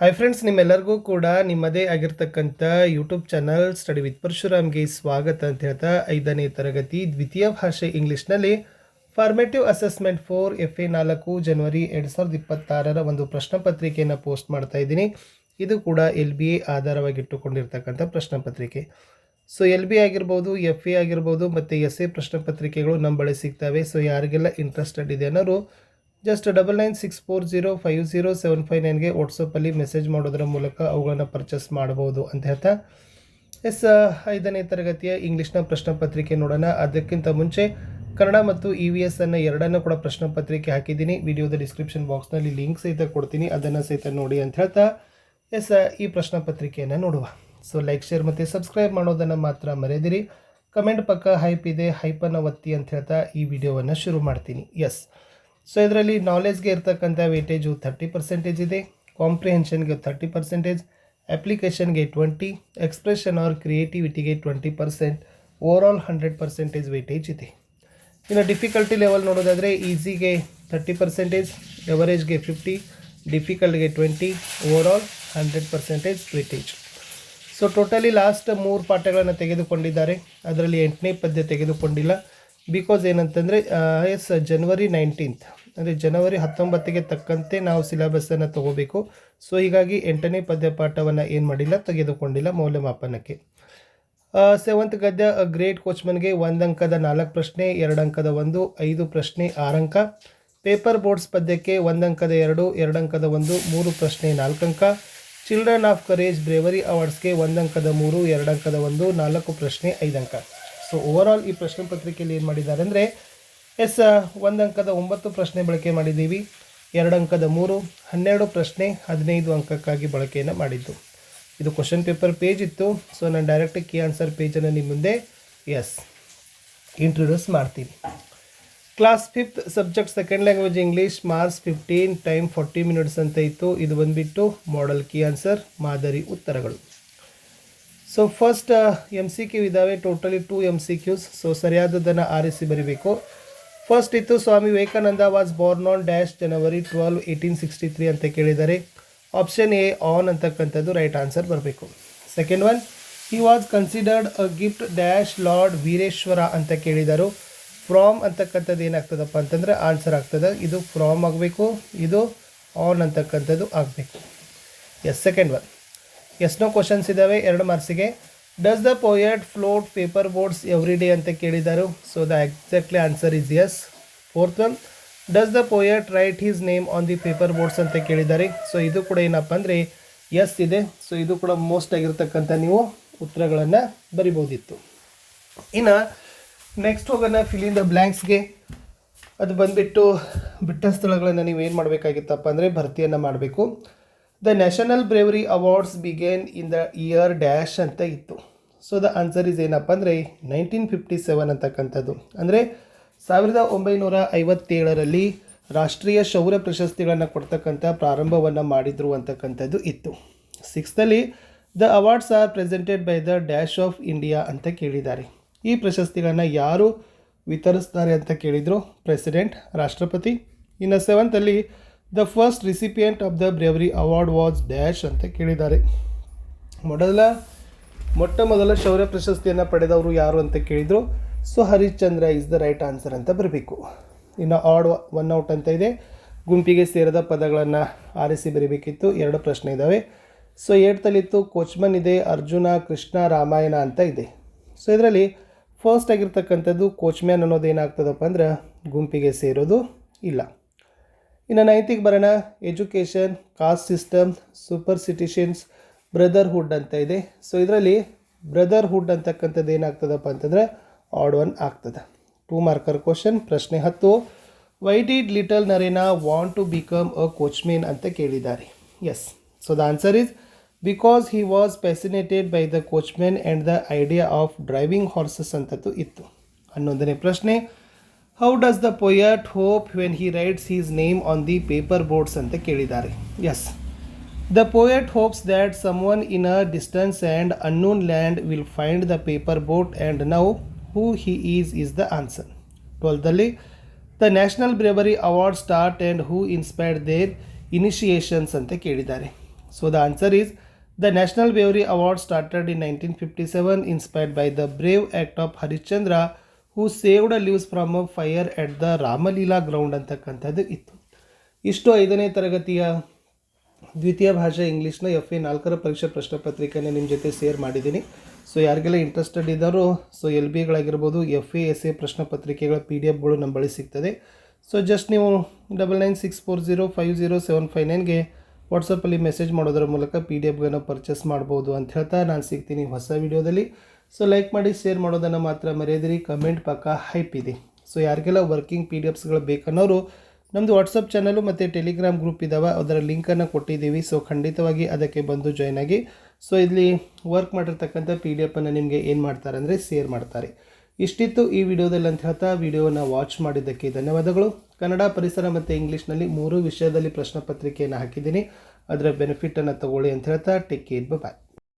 Hi friends ನಿಮ್ಮೆಲ್ಲರಿಗೂ ಕೂಡ ನಿಮ್ಮದೇ ಆಗಿರ್ತಕ್ಕಂಥ ಯೂಟ್ಯೂಬ್ ಚಾನಲ್ ಸ್ಟಡಿ ವಿತ್ ಪರಶುರಾಮ್ಗೆ ಸ್ವಾಗತ ಅಂತ ಹೇಳ್ತಾ ಐದನೇ ತರಗತಿ ದ್ವಿತೀಯ ಭಾಷೆ ಇಂಗ್ಲೀಷ್ನಲ್ಲಿ formative assessment four F A ನಾಲ್ಕು ಜನವರಿ ಎರಡು ಸಾವಿರದ ಇಪ್ಪತ್ತಾರರ ಒಂದು ಪ್ರಶ್ನೆ ಪತ್ರಿಕೆಯನ್ನು ಪೋಸ್ಟ್ ಮಾಡ್ತಾ ಇದ್ದೀನಿ. ಇದು ಕೂಡ ಎಲ್ ಬಿ ಎ ಆಧಾರವಾಗಿಟ್ಟುಕೊಂಡಿರ್ತಕ್ಕಂಥ ಪ್ರಶ್ನೆ ಪತ್ರಿಕೆ. ಸೊ ಎಲ್ ಬಿ ಆಗಿರ್ಬೋದು ಎಫ್ ಎ ಆಗಿರ್ಬೋದು, ಮತ್ತು ಎಸ್ ಎ ಪ್ರಶ್ನೆ ಪತ್ರಿಕೆಗಳು ನಮ್ಮ ಬಳಿ ಸಿಗ್ತವೆ. ಸೊ ಯಾರಿಗೆಲ್ಲ ಇಂಟ್ರೆಸ್ಟೆಡ್ ಇದೆ ಅನ್ನೋರು just double nine six four zero five zero seven five ನೈನ್ಗೆ ವಾಟ್ಸಪ್ಪಲ್ಲಿ ಮೆಸೇಜ್ ಮಾಡೋದರ ಮೂಲಕ ಅವುಗಳನ್ನು ಪರ್ಚೇಸ್ ಮಾಡ್ಬೋದು ಅಂತ ಹೇಳ್ತಾ. ಎಸ್ ಐದನೇ ತರಗತಿಯ ಇಂಗ್ಲೀಷ್ನ ಪ್ರಶ್ನೆ ಪತ್ರಿಕೆ ನೋಡೋಣ. ಅದಕ್ಕಿಂತ ಮುಂಚೆ ಕನ್ನಡ ಮತ್ತು ಇ ವಿ ಎಸ್ ಅನ್ನು ಎರಡನ್ನೂ ಕೂಡ ಪ್ರಶ್ನೆ ಪತ್ರಿಕೆ ಹಾಕಿದ್ದೀನಿ. ವಿಡಿಯೋದ ಡಿಸ್ಕ್ರಿಪ್ಷನ್ ಬಾಕ್ಸ್ನಲ್ಲಿ ಲಿಂಕ್ ಸಹಿತ ಕೊಡ್ತೀನಿ. ಅದನ್ನು ಸಹಿತ ನೋಡಿ ಅಂತ ಹೇಳ್ತಾ. ಎಸ್ ಈ ಪ್ರಶ್ನೆ ಪತ್ರಿಕೆಯನ್ನು ನೋಡುವ. ಸೊ ಲೈಕ್ ಶೇರ್ ಮತ್ತು ಸಬ್ಸ್ಕ್ರೈಬ್ ಮಾಡೋದನ್ನು ಮಾತ್ರ ಮರೆಯದಿರಿ ಕಮೆಂಟ್ ಪಕ್ಕ ಹೈಪ್ ಇದೆ ಹೈಪನ್ನು ಒತ್ತಿ ಅಂತ ಹೇಳ್ತಾ ಈ ವಿಡಿಯೋವನ್ನು ಶುರು ಮಾಡ್ತೀನಿ. ಎಸ್ ಸೊ ಇದರಲ್ಲಿ ನಾಲೆಜ್ಗೆ ಇರ್ತಕ್ಕಂಥ ವೇಟೇಜು ಥರ್ಟಿ ಪರ್ಸೆಂಟೇಜ್ ಇದೆ. ಕಾಂಪ್ರಿಹೆನ್ಷನ್ಗೆ ಥರ್ಟಿ ಪರ್ಸೆಂಟೇಜ್ ಅಪ್ಲಿಕೇಶನ್ಗೆ twenty expression or ಕ್ರಿಯೇಟಿವಿಟಿಗೆ twenty percent overall hundred percentage weightage ಇದೆ. ಇನ್ನು ಡಿಫಿಕಲ್ಟಿ ಲೆವೆಲ್ ನೋಡೋದಾದರೆ ಈಸಿಗೆ ತರ್ಟಿ ಪರ್ಸೆಂಟೇಜ್ ಎವರೇಜ್ಗೆ fifty ಡಿಫಿಕಲ್ಟ್ಗೆ twenty overall hundred percentage weightage so totally last ಮೂರು ಪಾಠಗಳನ್ನು ತೆಗೆದುಕೊಂಡಿದ್ದಾರೆ. ಅದರಲ್ಲಿ ಎಂಟನೇ ಪದ್ಯ ತೆಗೆದುಕೊಂಡಿಲ್ಲ. ಬಿಕಾಸ್ ಏನಂತಂದರೆ ಎಸ್ ಜನವರಿ ನೈನ್ಟೀನ್ತ್ ಅಂದರೆ ಜನವರಿ ಹತ್ತೊಂಬತ್ತಿಗೆ ತಕ್ಕಂತೆ ನಾವು ಸಿಲೆಬಸ್ಸನ್ನು ತಗೋಬೇಕು. ಸೊ ಹೀಗಾಗಿ ಎಂಟನೇ ಪದ್ಯ ಪಾಠವನ್ನು ಏನು ಮಾಡಿಲ್ಲ, ತೆಗೆದುಕೊಂಡಿಲ್ಲ ಮೌಲ್ಯಮಾಪನಕ್ಕೆ. ಸೆವೆಂತ್ ಗದ್ಯ ಗ್ರೇಟ್ ಕೋಚ್ಮನ್ಗೆ ಒಂದು ಅಂಕದ ನಾಲ್ಕು ಪ್ರಶ್ನೆ, ಎರಡು ಅಂಕದ ಒಂದು, ಐದು ಪ್ರಶ್ನೆ, ಆರು ಅಂಕ. ಪೇಪರ್ ಬೋರ್ಡ್ಸ್ ಪದ್ಯಕ್ಕೆ ಒಂದು ಅಂಕದ ಎರಡು ಎರಡು ಅಂಕದ ಒಂದು, ಮೂರು ಪ್ರಶ್ನೆ, ನಾಲ್ಕು ಅಂಕ. ಚಿಲ್ಡ್ರನ್ ಆಫ್ ಕರೇಜ್ ಬ್ರೇವರಿ ಅವಾರ್ಡ್ಸ್ಗೆ ಒಂದು ಅಂಕದ ಮೂರು, ಎರಡು ಅಂಕದ ಒಂದು, ನಾಲ್ಕು ಪ್ರಶ್ನೆ, ಐದು ಅಂಕ. ಸೊ ಓವರಾಲ್ ಈ ಪ್ರಶ್ನೆ ಪತ್ರಿಕೆಯಲ್ಲಿ ಏನು ಮಾಡಿದ್ದಾರೆ ಅಂದರೆ, ಎಸ್ ಒಂದು ಅಂಕದ ಒಂಬತ್ತು ಪ್ರಶ್ನೆ ಬಳಕೆ ಮಾಡಿದ್ದೀವಿ, ಎರಡು ಅಂಕದ ಮೂರು, ಹನ್ನೆರಡು ಪ್ರಶ್ನೆ, ಹದಿನೈದು ಅಂಕಕ್ಕಾಗಿ ಬಳಕೆಯನ್ನು ಮಾಡಿದ್ದು. ಇದು ಕ್ವಶನ್ ಪೇಪರ್ ಪೇಜ್ ಇತ್ತು ಸೊ ನಾನು ಡೈರೆಕ್ಟ್ ಕೀ ಆನ್ಸರ್ ಪೇಜನ್ನು ನಿಮ್ಮ ಮುಂದೆ ಎಸ್ ಇಂಟ್ರೊಡ್ಯೂಸ್ ಮಾಡ್ತೀನಿ. Class fifth subject second language English marks fifteen time forty minutes ಅಂತ ಇತ್ತು. ಇದು ಬಂದುಬಿಟ್ಟು ಮಾಡಲ್ ಕೀ ಆನ್ಸರ್ ಮಾದರಿ ಉತ್ತರಗಳು. So first M C Q ಇದ್ದಾವೆ totally two M C Qs so ಸರಿಯಾದದನ್ನು ಆರಿಸಿ ಬರೀಬೇಕು. ಫಸ್ಟ್ ಇತ್ತು, Swami Vivekananda was born on dash January twelve eighteen sixty three ಅಂತ ಕೇಳಿದ್ದಾರೆ. ಆಪ್ಷನ್ ಎ ಆನ್ ಅಂತಕ್ಕಂಥದ್ದು ರೈಟ್ ಆನ್ಸರ್ ಬರಬೇಕು. Second one he was considered a gift dash lord Vireshwara ಅಂತ ಕೇಳಿದರು. From ಅಂತಕ್ಕಂಥದ್ದು ಏನಾಗ್ತದಪ್ಪ ಅಂತಂದರೆ ಆನ್ಸರ್ ಆಗ್ತದೆ. ಇದು ಫ್ರಾಮ್ ಆಗಬೇಕು, ಇದು ಆನ್ ಅಂತಕ್ಕಂಥದ್ದು ಆಗಬೇಕು. ಎಸ್ ಸೆಕೆಂಡ್ ಒನ್ ಎಷ್ಟೋ ಕ್ವಶನ್ಸ್ ಇದ್ದಾವೆ ಎರಡು ಮಾರ್ಕ್ಸಿಗೆ does the poet float paper boards every day ಅಂತ ಕೇಳಿದರು. So the exactly answer is as fourth one does the poet write his name on the paper boards ಅಂತ ಕೇಳಿದ್ದಾರೆ so ಇದು ಕೂಡ ಏನಪ್ಪ ಅಂದರೆ ಎಸ್ ಇದೆ. ಸೊ ಇದು ಕೂಡ ಮೋಸ್ಟ್ ಆಗಿರ್ತಕ್ಕಂಥ ನೀವು ಉತ್ತರಗಳನ್ನು ಬರಿಬೋದಿತ್ತು. ಇನ್ನು ನೆಕ್ಸ್ಟ್ ಹೋಗೋಣ ಫಿಲಿಂಗ್ ದ ಬ್ಲ್ಯಾಂಕ್ಸ್ಗೆ ಅದು ಬಂದುಬಿಟ್ಟು ಬಿಟ್ಟ ಸ್ಥಳಗಳನ್ನು ನೀವು ಏನು ಮಾಡಬೇಕಾಗಿತ್ತಪ್ಪ ಅಂದರೆ ಭರ್ತಿಯನ್ನು ಮಾಡಬೇಕು. The national bravery awards began in the year dash ಅಂತ ಇತ್ತು. ಸೊ ದ ಆನ್ಸರ್ ಇಸ್ ಏನಪ್ಪ ಅಂದರೆ ನೈನ್ಟೀನ್ ಫಿಫ್ಟಿ ಸೆವೆನ್ ಅಂತಕ್ಕಂಥದ್ದು. ಅಂದರೆ ಸಾವಿರದ ಒಂಬೈನೂರ ಐವತ್ತೇಳರಲ್ಲಿ ರಾಷ್ಟ್ರೀಯ ಶೌರ್ಯ ಪ್ರಶಸ್ತಿಗಳನ್ನು ಕೊಡ್ತಕ್ಕಂಥ ಪ್ರಾರಂಭವನ್ನು ಮಾಡಿದರು ಅಂತಕ್ಕಂಥದ್ದು ಇತ್ತು. ಸಿಕ್ಸ್ತಲ್ಲಿ the awards are presented by the dash of India ಅಂತ ಕೇಳಿದ್ದಾರೆ. ಈ ಪ್ರಶಸ್ತಿಗಳನ್ನು ಯಾರು ವಿತರಿಸ್ತಾರೆ ಅಂತ ಕೇಳಿದರು? ಪ್ರೆಸಿಡೆಂಟ್ ರಾಷ್ಟ್ರಪತಿ. ಇನ್ನು ಸೆವೆಂತಲ್ಲಿ the first recipient of the bravery award was dash ಅಂತ ಕೇಳಿದ್ದಾರೆ. ಮೊದಲ, ಮೊಟ್ಟ ಮೊದಲ ಶೌರ್ಯ ಪ್ರಶಸ್ತಿಯನ್ನು ಪಡೆದವರು ಯಾರು ಅಂತ ಕೇಳಿದರು. So Harishchandra is the right answer ಅಂತ ಬರಬೇಕು. ಇನ್ನು ಆಡ್ ಒನ್ ಔಟ್ ಅಂತ ಇದೆ. ಗುಂಪಿಗೆ ಸೇರಿದ ಪದಗಳನ್ನು ಆರಿಸಿ ಬರಿಬೇಕಿತ್ತು. ಎರಡು ಪ್ರಶ್ನೆ ಇದ್ದಾವೆ ಸೊ ಏಡ್ತಲ್ಲಿತ್ತು ಕೋಚ್ಮನ್ ಇದೆ, ಅರ್ಜುನ, ಕೃಷ್ಣ, ರಾಮಾಯಣ ಅಂತ ಇದೆ. ಸೊ ಇದರಲ್ಲಿ ಫಸ್ಟ್ ಆಗಿರ್ತಕ್ಕಂಥದ್ದು ಕೋಚ್ಮ್ಯಾನ್ ಅನ್ನೋದು ಏನಾಗ್ತದಪ್ಪ ಅಂದ್ರೆ ಗುಂಪಿಗೆ ಸೇರೋದು ಇಲ್ಲ. ಇನ್ನು ನೈನ್ತಿಗೆ ಬರೋಣ. Education caste system superstitions brotherhood ಅಂತ ಇದೆ. ಸೊ ಇದರಲ್ಲಿ ಬ್ರದರ್ಹುಡ್ ಅಂತಕ್ಕಂಥದ್ದು ಏನಾಗ್ತದಪ್ಪ ಅಂತಂದರೆ ಆಡ್ ಒನ್ ಆಗ್ತದೆ. ಟೂ ಮಾರ್ಕರ್ ಕ್ವಶನ್ ಪ್ರಶ್ನೆ ಹತ್ತು. Why did little Narena want to become a coachman ಅಂತ ಕೇಳಿದ್ದಾರೆ. Yes so the answer is because he was fascinated by the coachmen and the idea of driving horses ಅಂತದ್ದು ಇತ್ತು. ಹನ್ನೊಂದನೇ ಪ್ರಶ್ನೆ. How does the poet hope when he writes his name on the paper boards ಅಂತ ಕೇಳಿದ್ದಾರೆ. As the poet hopes that some one in a distance and unknown land will find the paper boat and now who he is is the answer ಟ್ವೆಲ್ತಲ್ಲಿ the national bravery award start and who inspired their initiations ಅಂತ ಕೇಳಿದ್ದಾರೆ. So the answer is the national bravery award started in nineteen fifty seven inspired by the brave act of Harishchandra who saved lives from a fire at the Ramlila ground ಅಂತಕ್ಕಂಥದ್ದು ಇತ್ತು. ಇಷ್ಟು ಐದನೇ ತರಗತಿಯ ದ್ವಿತೀಯ ಭಾಷೆ ಇಂಗ್ಲೀಷ್ನ F A ನಾಲ್ಕರ ಪರೀಕ್ಷೆ ಪ್ರಶ್ನೆ ಪತ್ರಿಕೆಯನ್ನು ನಿಮ್ಮ ಜೊತೆ ಶೇರ್ ಮಾಡಿದ್ದೀನಿ. ಸೊ ಯಾರಿಗೆಲ್ಲ ಇಂಟ್ರೆಸ್ಟೆಡ್ ಇದ್ದಾರೋ ಸೊ ಎಲ್ ಬಿಗಳಾಗಿರ್ಬೋದು ಎಫ್ ಎ ಎಸ್ ಎ ಪ್ರಶ್ನೆ ಪತ್ರಿಕೆಗಳ ಪಿ ಡಿ ಎಫ್ಗಳು ನಮ್ಮ ಬಳಿ ಸಿಗ್ತದೆ. ಸೊ ಜಸ್ಟ್ ನೀವು double nine six four zero five zero seven five ನೈನ್ಗೆ ವಾಟ್ಸಪ್ಪಲ್ಲಿ ಮೆಸೇಜ್ ಮಾಡೋದ್ರ ಮೂಲಕ ಪಿ ಡಿ ಎಫ್ಗಳನ್ನು ಪರ್ಚೇಸ್ ಮಾಡ್ಬೋದು ಅಂತ ಹೇಳ್ತಾ ನಾನು ಸಿಗ್ತೀನಿ ಹೊಸ ವಿಡಿಯೋದಲ್ಲಿ ಸೊ ಲೈಕ್ ಮಾಡಿ ಶೇರ್ ಮಾಡೋದನ್ನು ಮಾತ್ರ ಮರೆಯದಿರಿ. ಕಮೆಂಟ್ ಪಕ್ಕ ಹೈಪ್ ಇದೆ. ಸೊ ಯಾರಿಗೆಲ್ಲ ವರ್ಕಿಂಗ್ ಪಿ ಡಿ ಎಫ್ಸ್ಗಳು ಬೇಕನ್ನೋರು ನಮ್ಮದು ವಾಟ್ಸಪ್ ಚಾನಲು ಮತ್ತು ಟೆಲಿಗ್ರಾಮ್ ಗ್ರೂಪ್ ಇದ್ದಾವೆ ಅದರ ಲಿಂಕನ್ನು ಕೊಟ್ಟಿದ್ದೀವಿ. ಸೊ ಖಂಡಿತವಾಗಿ ಅದಕ್ಕೆ ಬಂದು ಜಾಯ್ನ್ ಆಗಿ. ಸೊ ಇಲ್ಲಿ ವರ್ಕ್ ಮಾಡಿರ್ತಕ್ಕಂಥ ಪಿ ಡಿ ಎಫನ್ನು ನಿಮಗೆ ಏನು ಮಾಡ್ತಾರೆ ಅಂದರೆ ಶೇರ್ ಮಾಡ್ತಾರೆ. ಇಷ್ಟಿತ್ತು ಈ ವಿಡಿಯೋದಲ್ಲಿ ಅಂತ ಹೇಳ್ತಾ ವಿಡಿಯೋನ ವಾಚ್ ಮಾಡಿದ್ದಕ್ಕೆ ಧನ್ಯವಾದಗಳು. ಕನ್ನಡ ಪರಿಸರ ಮತ್ತು ಇಂಗ್ಲೀಷ್ನಲ್ಲಿ ಮೂರು ವಿಷಯದಲ್ಲಿ ಪ್ರಶ್ನೆ ಪತ್ರಿಕೆಯನ್ನು ಹಾಕಿದ್ದೀನಿ. ಅದರ ಬೆನಿಫಿಟನ್ನು ತಗೊಳ್ಳಿ ಅಂತ ಹೇಳ್ತಾ ಟೇಕ್ ಕೇರ್ ಬಾಯ್